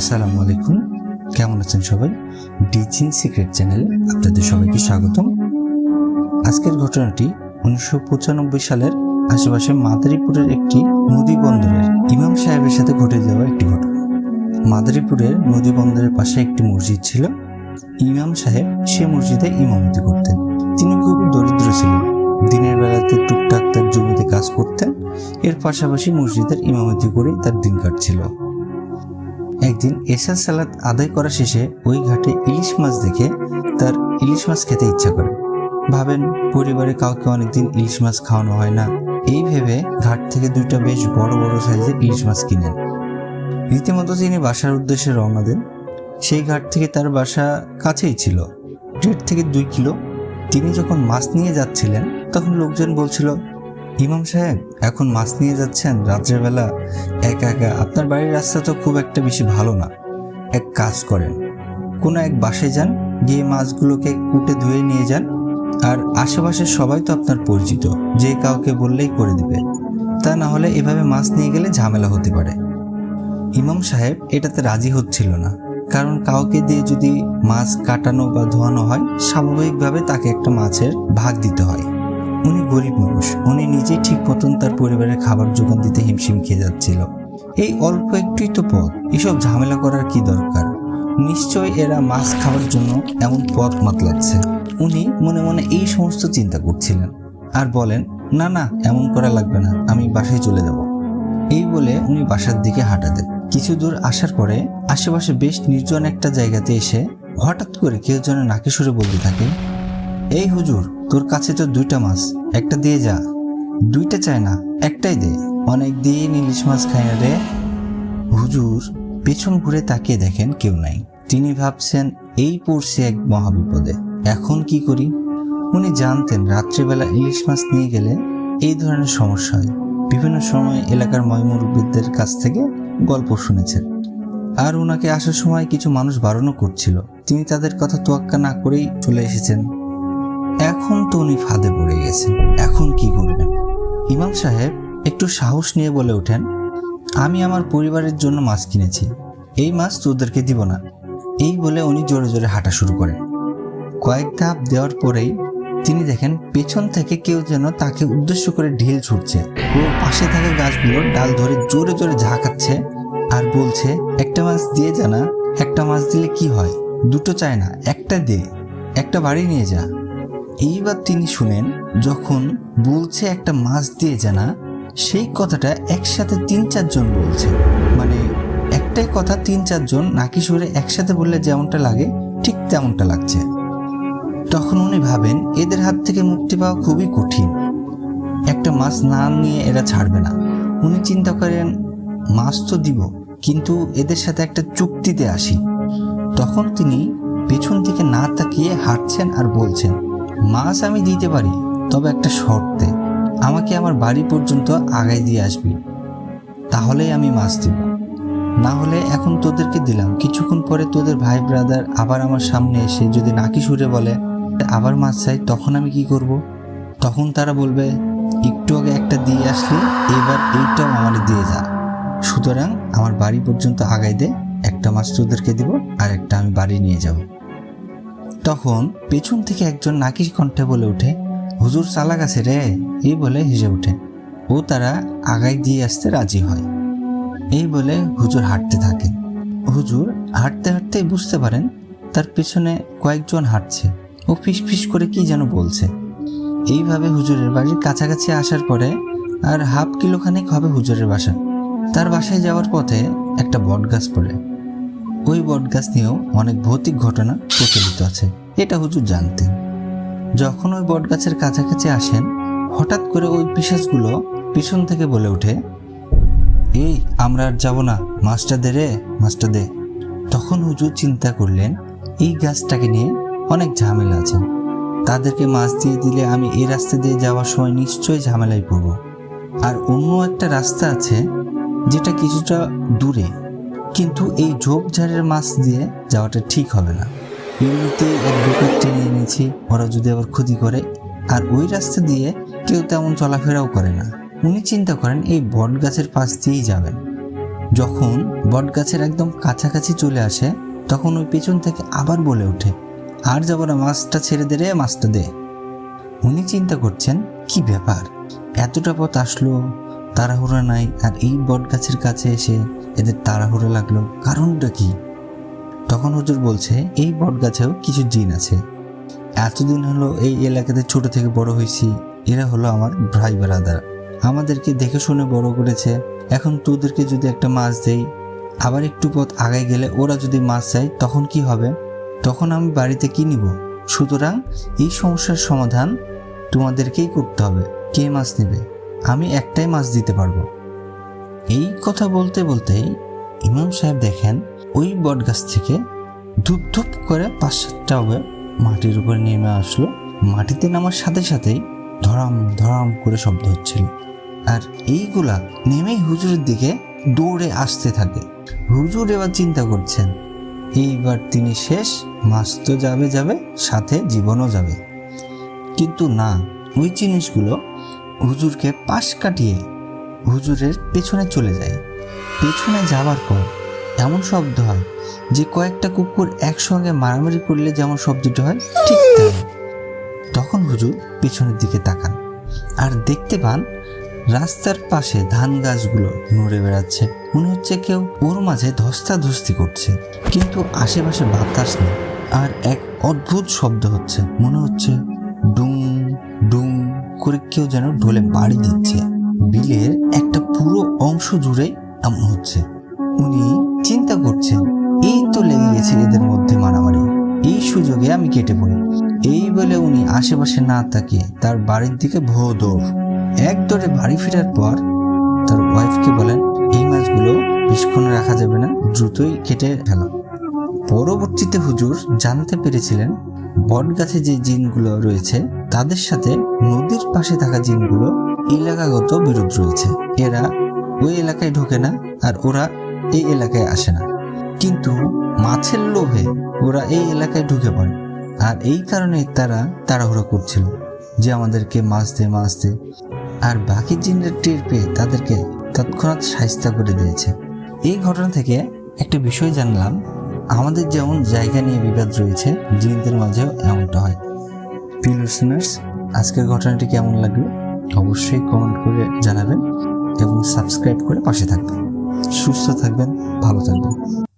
আসসালামু আলাইকুম। কেমন আছেন সবাই? ডিচিং সিক্রেট চ্যানেলে আপনাদের সবাইকে স্বাগতম। আজকের ঘটনাটি উনিশশো পঁচানব্বই সালের আশেপাশে মাদারীপুরের একটি নদী বন্দরের ইমাম সাহেবের সাথে ঘটে যাওয়া একটি ঘটনা। মাদারীপুরের নদী বন্দরের পাশে একটি মসজিদ ছিল। ইমাম সাহেব সে মসজিদে ইমামতি করতেন। তিনি খুব দরিদ্র ছিলেন। দিনের বেলাতে টুকটাক তার জমিতে কাজ করতেন। এর পাশাপাশি মসজিদের ইমামতি করে তার দিন কাটছিল একদিন এশার সালাদ আদায় করা শেষে ওই ঘাটে ইলিশ মাছ দেখে তার ইলিশ মাছ খেতে ইচ্ছা করে। ভাবেন, পরিবারে কাউকে অনেকদিন ইলিশ মাছ খাওয়ানো হয় না। এই ভেবে ঘাট থেকে দুইটা বেশ বড় বড় সাইজের ইলিশ মাছ কিনেন। রীতিমতো তিনি বাসার উদ্দেশ্যে রওনা দেন, সেই ঘাট থেকে তার বাসা কাছেই ছিল। দেড় থেকে দুই কিলো। তিনি যখন মাছ নিয়ে যাচ্ছিলেন, তখন লোকজন বলছিল ইমাম সাহেব, এখন মাছ নিয়ে যাচ্ছেন রাত্রের বেলা। একা একা, আপনার বাড়ির রাস্তা তো খুব একটা বেশি ভালো না। এক কাজ করেন, কোনো এক বাসায় যান, গিয়ে মাছগুলোকে কুটে ধুয়ে নিয়ে যান। আর আশেপাশের সবাই তো আপনার পরিচিত, যে কাউকে বললেই করে দিবে। তা না হলে এভাবে মাছ নিয়ে গেলে ঝামেলা হতে পারে। ইমাম সাহেব এটাতে রাজি হচ্ছিল না, কারণ কাউকে দিয়ে যদি মাছ কাটানো বা ধোয়ানো হয়, স্বাভাবিকভাবে তাকে একটা মাছের ভাগ দিতে হয়। উনি গরিব মানুষ। উনি নিজেই ঠিক মতন তার পরিবারের খাবার যোগান দিতে হিমশিম খেয়ে যাচ্ছিল। এই অল্প একটুই তো পথ। এসব ঝামেলা করার কি দরকার? নিশ্চয় এরা মাছ খাওয়ার জন্য এমন পথ মাতলাচ্ছে। উনি মনে মনে এই সমস্ত চিন্তা করছিলেন। আর বলেন, না না, এমন করা লাগবে না, আমি বাসায় চলে যাব। এই বলে উনি বাসার দিকে হাঁটা দেন কিছু দূর আসার পরে আশেপাশে বেশ নির্জন একটা জায়গাতে এসে হঠাৎ করে কেউ যেন নাকি সুরে বলতে থাকে এই হুজুর, তোর কাছে তো দুইটা মাছ, একটা দিয়ে যা। দুইটা চায় না, একটাই দে। অনেক দিন ইলিশ মাছ খাই না রে। হুজুর, পেছন ঘুরে তাকিয়ে দেখেন কেউ নাই। তিনি ভাবছেন, এই পড়ছে এক মহাবিপদে। এখন কি করি? উনি জানতেন, রাত্রিবেলা ইলিশ মাছ নিয়ে গেলে এই ধরনের সমস্যা হয়। বিভিন্ন সময় এলাকার ময়মুরব্বীদের কাছ থেকে গল্প শুনেছেন। আর ওনাকে আসার সময় কিছু মানুষ বারণও করছিল। তিনি তাদের কথা তোয়াক্কা না করেই চলে এসেছেন। এখন তো উনি ফাঁদে পড়ে গেছেন। এখন কি করবেন? ইমাম সাহেব একটু সাহস নিয়ে বলে ওঠেন, আমি আমার পরিবারের জন্য মাছ কিনেছি। এই মাছ তোদেরকে দিব না। এই বলে উনি জোরে জোরে হাঁটা শুরু করেন। কয়েক ধাপ দেওয়ার পরেই তিনি দেখেন পেছন থেকে কেউ যেন তাকে উদ্দেশ্য করে ঢিল ছুটছে। ও পাশে থাকা গাছগুলোর ডাল ধরে জোরে জোরে ঝাঁকাচ্ছে আর বলছে, একটা মাছ দিয়ে জানা একটা মাছ দিলে কি হয়? দুটো চায় না, একটা দে, একটা বাড়ি নিয়ে যা। এইবার তিনি শুনেন, যখন বলছে একটা মাছ দিয়ে জানা, সেই কথাটা একসাথে তিন চারজন বলছে। মানে একটাই কথা তিন চারজন নাকি সুরে একসাথে বললে যেমনটা লাগে, ঠিক তেমনটা লাগছে। তখন উনি ভাবেন, এদের হাত থেকে মুক্তি পাওয়া খুবই কঠিন। একটা মাছ না নিয়ে এরা ছাড়বে না। উনি চিন্তা করেন, মাছ তো দিব, কিন্তু এদের সাথে একটা চুক্তিতে আসি। তখন তিনি পেছন থেকে না তাকিয়ে হাঁটছেন আর বলছেন মাছ আমি দিতে পারি, তবে একটা শর্তে। আমাকে আমার বাড়ি পর্যন্ত আগায় দিয়ে আসবি। তাহলেই আমি মাছ দিব। না হলে এখন তোদেরকে দিলাম। কিছুক্ষণ পরে তোদের ভাই ব্রাদার আবার আমার সামনে এসে যদি নাকি সুরে বলে, আবার মাছ চাই, তখন আমি কি করব। তখন তারা বলবে, একটু আগে একটা দিয়ে আসলি, এবার এইটাও আমার দিয়ে যা। সুতরাং আমার বাড়ি পর্যন্ত আগাই দে, একটা মাছ তোদেরকে দিব, আর একটা আমি বাড়ি নিয়ে যাব। তখন পেছন থেকে একজন নাকি কণ্ঠে বলে ওঠে, হুজুর চালাক আছে রে। এই বলে হেসে ওঠে। ও তারা আগাই দিয়ে আসতে রাজি হয়। এই বলে হুজুর হাঁটতে থাকে। হুজুর হাঁটতে হাঁটতে বুঝতে পারেন, তার পেছনে কয়েকজন হাঁটছে। ও ফিস ফিস করে কি যেন বলছে। এইভাবে হুজুরের বাড়ির কাছাকাছি আসার পরে আর হাফ কিলোখানেক হবে হুজুরের বাসা। তার বাসায় যাওয়ার পথে একটা বটগাছ পড়ে। ওই বটগাছ নিয়েও অনেক ভৌতিক ঘটনা প্রচলিত আছে। এটা হুজুর জানতেন। যখন ওই বটগাছের কাছাকাছি আসেন, হঠাৎ করে ওই পিসাজগুলো পিছন থেকে বলে ওঠে, এই, আমরা আর যাব না, মাছটা দে রে, মাছটা দে। তখন হুজুর চিন্তা করলেন, এই গাছটাকে নিয়ে অনেক ঝামেলা আছে। তাদেরকে মাছ দিয়ে দিলে আমি এই রাস্তা দিয়ে যাওয়ার সময় নিশ্চয়ই ঝামেলায় পড়ব। আর অন্য একটা রাস্তা আছে, যেটা কিছুটা দূরে কিন্তু এই ঝোপঝাড়ের মাছ দিয়ে যাওয়াটা ঠিক হবে না। এমনিতেই এক দোকান টেনে এনেছি, ওরা যদি আবার ক্ষতি করে, আর ওই রাস্তা দিয়ে কেউ তেমন চলাফেরাও করে না। উনি চিন্তা করেন এই বট গাছের পাশ দিয়েই যাবেন। যখন বটগাছের একদম কাছাকাছি চলে আসে, তখন ওই পেছন থেকে আবার বলে ওঠে, আর যাব না, মাছটা ছেড়ে দে রে, মাছটা দে। উনি চিন্তা করছেন, কি ব্যাপার? এতটা পথ আসলো তাড়াহুড়া নাই আর এই বটগাছের কাছে এসে এদের তাড়াহুড়া লাগল। কারণটা কি? তখন হুজুর বলছে, এই বটগাছেও কিছু জিন আছে। এতদিন হলো এই এলাকাতে ছোট থেকে বড় হয়েছি। এরা হলো আমার ভাই ব্রাদার। আমাদেরকে দেখে শুনে বড় করেছে, এখন তোদেরকে যদি একটা মাছ দেই, আবার একটু পথ আগায় গেলে ওরা যদি মাছ চায়, তখন কি হবে? তখন আমি বাড়িতে কি নিব? সুতরাং এই সমস্যার সমাধান তোমাদেরকেই করতে হবে। কে মাছ নেবে? আমি একটাই মাছ দিতে পারব। এই কথা বলতে বলতেই ইমাম সাহেব দেখেন ওই বটগাছ থেকে ধূপ ধূপ করে পাঁচ সাতটা মাটির উপর নেমে আসলো। মাটিতে নামার সাথে সাথেই ধরাম ধরাম করে শব্দ হচ্ছিল। আর এইগুলা নেমেই হুজুরের দিকে দৌড়ে আসতে থাকে। হুজুর এবার চিন্তা করছেন, এইবার তিনি শেষ, মাছ তো যাবে যাবে, সাথে জীবনও যাবে। কিন্তু না, ওই জিনিসগুলো হুজুরকে পাশ কাটিয়ে হুজুরের পেছনে চলে যায়। পেছনে যাওয়ার পর এমন শব্দ হয় যে কয়েকটা কুকুর একসঙ্গে মারামারি করলে যেমন শব্দটা হয়, ঠিক তখন হুজুর পেছনের দিকে তাকান আর দেখতে পান রাস্তার পাশে ধান গাছগুলো নড়ে বেড়াচ্ছে। মনে হচ্ছে কেউ ওর মাঝে ধস্তাধস্তি করছে। কিন্তু আশেপাশে বাতাস নেই আর এক অদ্ভুত শব্দ হচ্ছে। মনে হচ্ছে ডুম ডুম করে কেউ যেন ঢোলে বাড়ি দিচ্ছে। বিলের একটা পুরো অংশ জুড়ে এমন হচ্ছে। উনি চিন্তা করছেন, এই তো লেগে গেছে এদের মধ্যে মারামারি। এই সুযোগে আমি কেটে পড়ি। এই বলে উনি আশেপাশে না তাকিয়ে তার বাড়ির দিকে ভো দৌড়। এক দৌড়ে বাড়ি ফেরার পর তার ওয়াইফকে বলেন, এই মাছগুলো বেশিক্ষণ রাখা যাবে না, দ্রুতই কেটে ফেলা। পরবর্তীতে হুজুর জানতে পেরেছিলেন বটগাছে যে জিনগুলো রয়েছে, তাদের সাথে নদীর পাশে থাকা জিনগুলো এলাকাগত বিরোধ রয়েছে। এরা ওই এলাকায় ঢোকে না আর ওরা এই এলাকায় আসে না। কিন্তু মাছের লোভে ওরা এই এলাকায় ঢুকে পড়ে। আর এই কারণে তারা তাড়াহুড়ো করছিল যে আমাদেরকে মাছ দে মাছ দে আর বাকি জিনরা টের পেয়ে তাদেরকে তৎক্ষণাৎ সাহিস্তা করে দিয়েছে। এই ঘটনা থেকে একটা বিষয় জানলাম আমাদের যেমন জায়গা নিয়ে বিবাদ রয়েছে, জিনদের মাঝেও এমনটা হয়। প্রিয় আজকের ঘটনাটি কেমন লাগল? অবশ্যই কমেন্ট করে জানাবেন এবং সাবস্ক্রাইব করে পাশে থাকবেন। সুস্থ থাকবেন, ভালো থাকবেন।